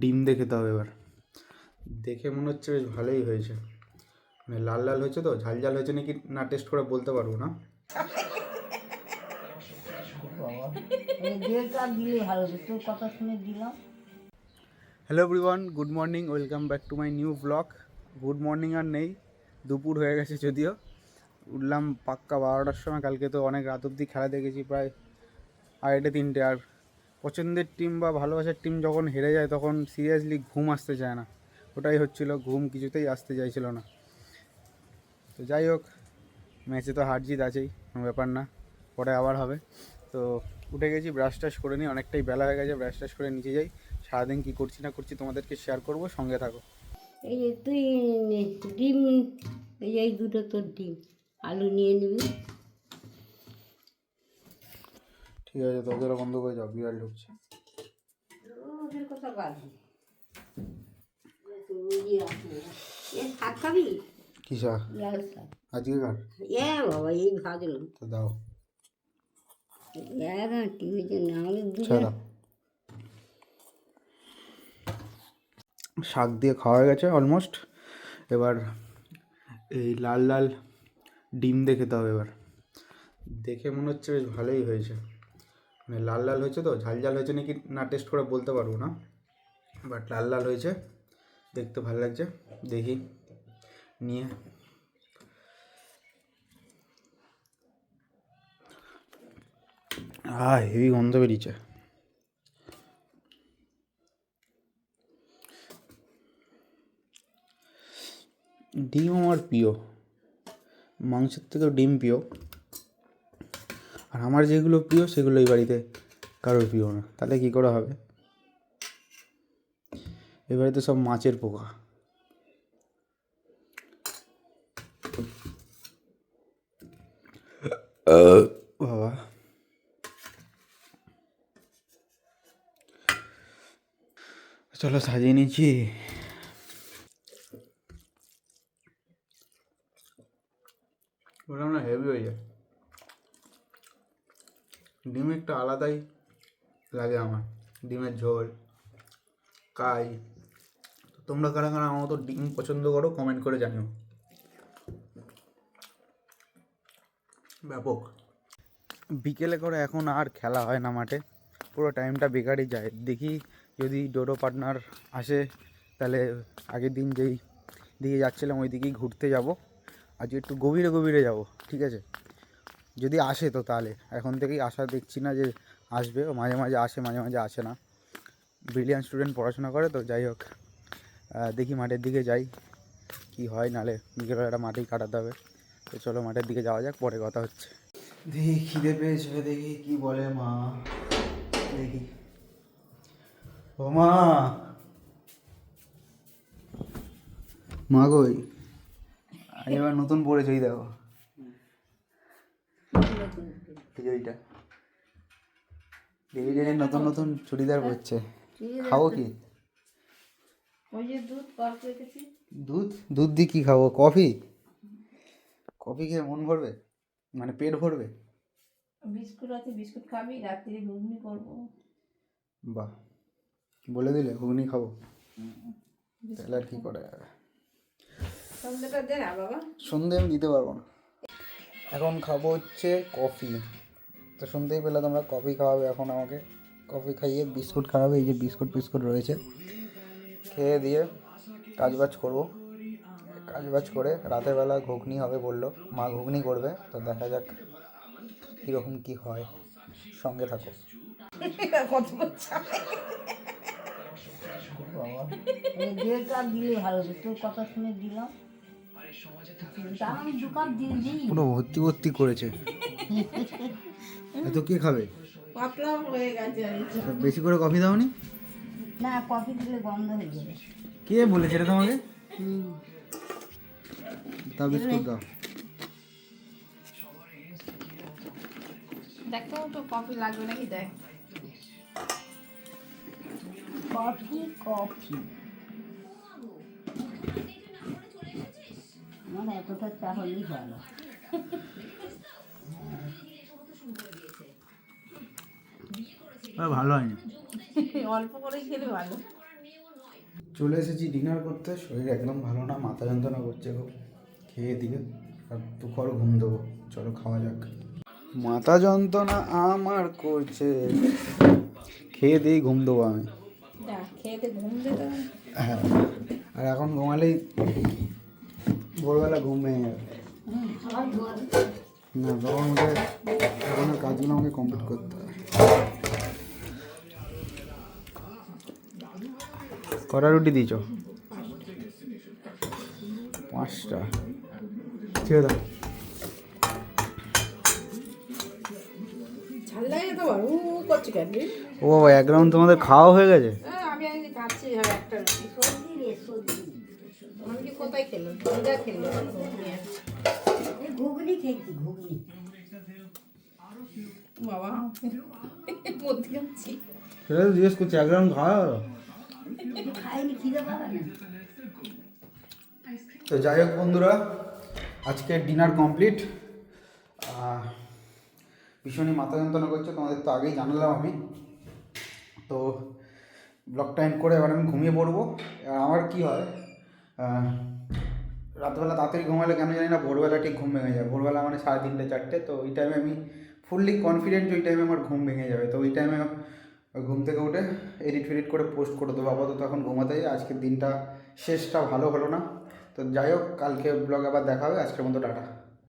ডিম দিয়ে খেতে হবে এবার। দেখে মনে হচ্ছে বেশ ভালোই হয়েছে। মানে লাল লাল হয়েছে তো, ঝাল ঝাল হয়েছে নাকি না টেস্ট করে বলতে পারব না? Hello everyone good morning welcome back to my new blog good morning আর নেই, দুপুর হয়ে গেছে যদিও। উঠলাম পাক্কা বারোটার সময়, কালকে তো অনেক রাত অবধি খেলা দেখেছি, প্রায় আড়াইটে, তিনটে, আর পছন্দের টিম বা ভালোবাসার টিম যখন হেরে যায়, তখন সিরিয়াসলি ঘুম আসতে চায় না। ওটাই হচ্ছিল, ঘুম কিছুতেই আসতে চাইছিল না। তো যাই হোক ম্যাচে তো হার জিত আছেই, কোনো ব্যাপার না, পরে আবার হবে। তো উঠে গেছি ব্রাশ টাশ করে নিই, অনেকটাই বেলা হয়ে গেছে ব্রাশ টাশ করে নিচে যাই। সারাদিন কী করছি না করছি তোমাদেরকে শেয়ার করব, সঙ্গে থাকো। এই যে তুই ডিম এই দুটো তোর ডিম, আলু নিয়ে নিবি। ঠিক আছে তোদেরও বন্ধ করে যাও বিড়াল ঢুকছে। খাবি? কী শাক? আজকে কার? এ বাবা এই ভাজলাম তো দাও। শাক দিয়ে খাওয়া গেছে অলমোস্ট এবার এই লাল লাল ডিম দেখে খেতে হবে এবার। দেখে মনে হচ্ছে বেশ ভালোই হয়েছে। মানে লাল লাল হয়েছে তো, ঝাল ঝাল হয়েছে নাকি না টেস্ট করে বলতে পারব না। বাট লাল লাল হয়েছে, দেখতে ভালো লাগছে, দেখি, নিয়ে। আহ হেভি গন্ধ বেরিয়েছে। ডিম আমার প্রিয়, মাংসের থেকেও ডিম প্রিয়। আর আমার যেগুলো প্রিয়, সেগুলো এই বাড়িতে কারোর প্রিয় না। তাহলে কী করে হবে? এ বাড়িতে সব মাছের পোকা। বাবা। চলো সাজিয়ে নিচ্ছি। বললাম না হেভি হয়ে যায়। ডিম একটা আলাদাই লাগে আমার, ডিমের ঝোল, কাই। তোমরা কারা কারা আমার মতো ডিম পছন্দ করো কমেন্ট করে জানিও। ব্যাপক। বিকেলে করে এখন আর খেলা হয় না মাঠে, পুরো টাইমটা বেকারই যায়। দেখি যদি ডোডো পার্টনার আসে, তাহলে আগের দিন যেই দিকে যাচ্ছিলাম, ওই দিকেই ঘুরতে যাব। আজকে একটু গভীরে গভীরে যাব, ঠিক আছে? যদি আসে তো তাহলে। এখন থেকেই আশা দেখছি না যে আসবে। ও মাঝে মাঝে আসে, মাঝে মাঝে আসে না। ব্রিলিয়ান স্টুডেন্ট পড়াশোনা করে তো যাই হোক। দেখি মাঠের দিকে যাই। কি হয় নালে বিকেলবেলাটা মাঠেই কাটাতে হবে। তো চলো মাঠের দিকে যাওয়া যাক, পরে কথা হচ্ছে। দেখি খিদে পেয়েছে, দেখি কি বলে মা। দেখি। ও মা। মা গই এবার নতুন পড়েছে ওই দেখো ওইটা ডেলি ডেলি নতুন নতুন চুড়িদার পরছে। খাব কি? ওই যে দুধ দুধ? দুধ দিয়ে কি খাব? কফি? কফি খেয়ে মন ভরবে? মানে পেট ভরবে? বিস্কুট আছে বিস্কুট খাবি রাত্রে ঘুগনি করব। বাহ। বলে দিলে ঘুগনি খাব। তাহলে আর কি করে সন্ধ্যাটা দে না বাবা। সন্ধে আমি দিতে পারব না। এখন খাব হচ্ছে কফি। তো শুনতেই পেলে তোমরা কফি খাওয়াবে এখন আমাকে। কফি খাইয়ে বিস্কুট খাওয়াবে এই যে বিস্কুট ফিস্কুট রয়েছে। খেয়ে দিয়ে কাজবাজ করব। কাজবাজ করে রাতের বেলা ঘুগনি হবে বলল। মা ঘুগনি করবে তো দেখা যাক কীরকম কী হয়। সঙ্গে থাকো। কথা শুনে দিলাম। পুরো ভর্তি ভর্তি করেছে। এত কে খাবে? পাতলা হয়ে গেছে বেশি করে কফি দাওনি? না কফি দিলে গন্ধ হয়ে যাবে। কে বলেছে এটা তোমাকে? তা বিস্কুট দাও। দেখো তো কফি লাগবে নাকি দেখ। Coffee coffee. আমার এতটা চা হলেই ভালো ভালো হয়নি। অল্প করেই খেলে ভালো। চলে এসেছি ডিনার করতে। শরীর একদম ভালো না মাথা যন্ত্রণা করছে খুব। খেয়ে দিয়ে আর দুপুর ঘুম দেবো। চলো খাওয়া যাক। মাথা যন্ত্রণা আমার করছে। খেয়ে দিয়েই ঘুম দেবো আমি। হ্যাঁ। আর এখন ঘুমালেই ভোরবেলা ঘুম ভেঙে যাবে না তখন আমাকে তখন কাজগুলো আমাকে কমপ্লিট করতে হবে। কটা রুটি দিয়েছ? পাঁচটা। ঠিক আছে? ও এক রাউন্ড তোমাদের খাওয়া হয়ে গেছে? আহ, আমি আমি কি কোথায় খেলো দিদা খেলো ঘুগনি খেয়েছি ঘুগনি। বাবা। মধ্যে খাচ্ছি সেটা তো জিজ্ঞেস করছি এক রাউন্ড খাওয়া খাইনি খিদে পাবে তো যাই হোক বন্ধুরা আজকে ডিনার কমপ্লিট। ভীষণই মাথা যন্ত্রণা করছে তোমাদের তো আগেই জানালাম আমি। তো ব্লগটা টাইম করে এবার আমি ঘুমিয়ে পড়ব। আর আমার কি হয় রাতবেলা তাড়াতাড়ি ঘুমালে কেন জানি না ভোরবেলা ঠিক ঘুম ভেঙে যায়। ভোরবেলা মানে সাড়ে তিনটে, চারটে, তো ওই টাইমে আমি ফুললি কনফিডেন্ট ওই টাইমে আমার ঘুম ভেঙে যাবে। তো ওই টাইমে ঘুম থেকে উঠে এডিট ফেডিট করে পোস্ট করে দেবো। আপাতত এখন ঘুমাতে যাই। আজকের দিনটা, শেষটা ভালো হলো না। তো যাই হোক, কালকে ব্লগ আবার দেখা হবে। আজকের মতো টাটা।